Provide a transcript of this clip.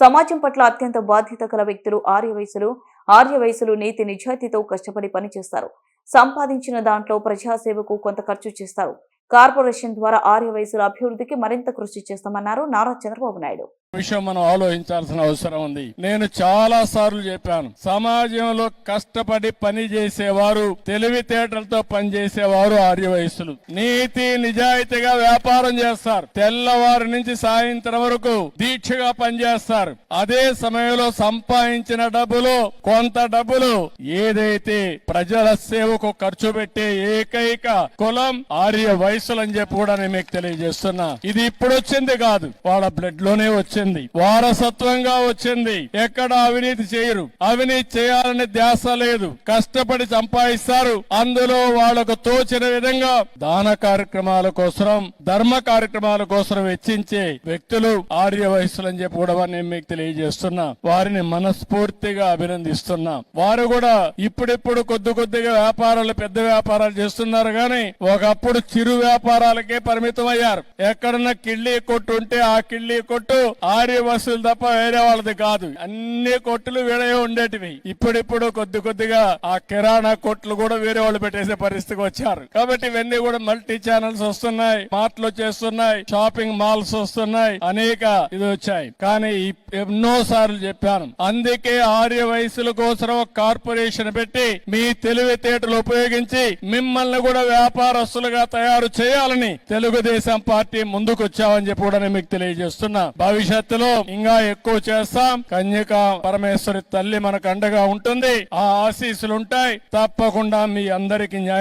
సమాజం పట్ల అత్యంత బాధ్యత గల వ్యక్తులు ఆర్య ఆర్యవయసులు ఆర్య నీతి నిజాయితీతో కష్టపడి పనిచేస్తారు. సంపాదించిన దాంట్లో ప్రజాసేవకు కొంత ఖర్చు చేస్తారు. కార్పొరేషన్ ద్వారా ఆర్య వయసుల అభివృద్ధికి మరింత కృషి చేస్తామన్నారు నారా చంద్రబాబు నాయుడు. విషయం మనం ఆలోచించాల్సిన అవసరం ఉంది. నేను చాలా సార్లు చెప్పాను. సమాజంలో కష్టపడి పని చేసేవారు తెలివితేటలతో పనిచేసేవారు ఆర్యవయస్సులు నీతి నిజాయితీగా వ్యాపారం చేస్తారు. తెల్లవారి నుంచి సాయంత్రం వరకు దీక్షగా పనిచేస్తారు. అదే సమయంలో సంపాదించిన డబ్బులు కొంత డబ్బులు ఏదైతే ప్రజల సేవకు ఖర్చు పెట్టే ఏకైక కులం ఆర్య వయసులు అని చెప్పి కూడా నేను మీకు తెలియజేస్తున్నా. ఇది ఇప్పుడు వచ్చింది కాదు. వాళ్ళ బ్లడ్లోనే వచ్చింది. వచ్చింది. వారసత్వంగా వచ్చింది. ఎక్కడ అవినీతి చేయరు. అవినీతి చేయాలనే ధ్యాస లేదు. కష్టపడి సంపాదిస్తారు. అందులో వాళ్ళకు తోచిన విధంగా దాన కార్యక్రమాల కోసం ధర్మ కార్యక్రమాల కోసం వెచ్చించే వ్యక్తులు ఆర్య వయస్సులు అని చెప్పి కూడా నేను మీకు తెలియజేస్తున్నా. వారిని మనస్ఫూర్తిగా అభినందిస్తున్నా. వారు కూడా ఇప్పుడిప్పుడు కొద్ది కొద్దిగా వ్యాపారాలు పెద్ద వ్యాపారాలు చేస్తున్నారు కానీ ఒకప్పుడు చిరు వ్యాపారాలకే పరిమితం అయ్యారు ఎక్కడన్నా కిళ్ళీ కొట్టు ఉంటే ఆ కిళ్ళీ కొట్టు ఆర్య బస్సులు తప్ప వేరే వాళ్ళది కాదు. అన్ని కొట్లు వీడే ఉండేటివి. ఇప్పుడిప్పుడు కొద్ది కొద్దిగా ఆ కిరాణా కొట్లు కూడా వేరే వాళ్ళు పెట్టేసే పరిస్థితికి వచ్చారు. కాబట్టి ఇవన్నీ కూడా మల్టీ ఛానల్స్ వస్తున్నాయి. మార్ట్లు చేస్తున్నాయి. షాపింగ్ మాల్స్ వస్తున్నాయి. అనేక ఇది వచ్చాయి. కానీ ఎన్నో సార్లు చెప్పాను. అందుకే ఆర్య వయసుల కోసం కార్పొరేషన్ పెట్టి మీ తెలివితేటలు ఉపయోగించి మిమ్మల్ని కూడా వ్యాపారస్తులుగా తయారు చేయాలని తెలుగుదేశం పార్టీ ముందుకు వచ్చామని చెప్పి కూడా మీకు తెలియజేస్తున్నా. భవిష్యత్తులో ఇంకా ఎక్కువ చేస్తాం. కన్యక పరమేశ్వరి తల్లి మనకు అండగా ఉంటుంది. ఆ ఆశీస్సులుంటాయి. తప్పకుండా మీ అందరికి న్యాయం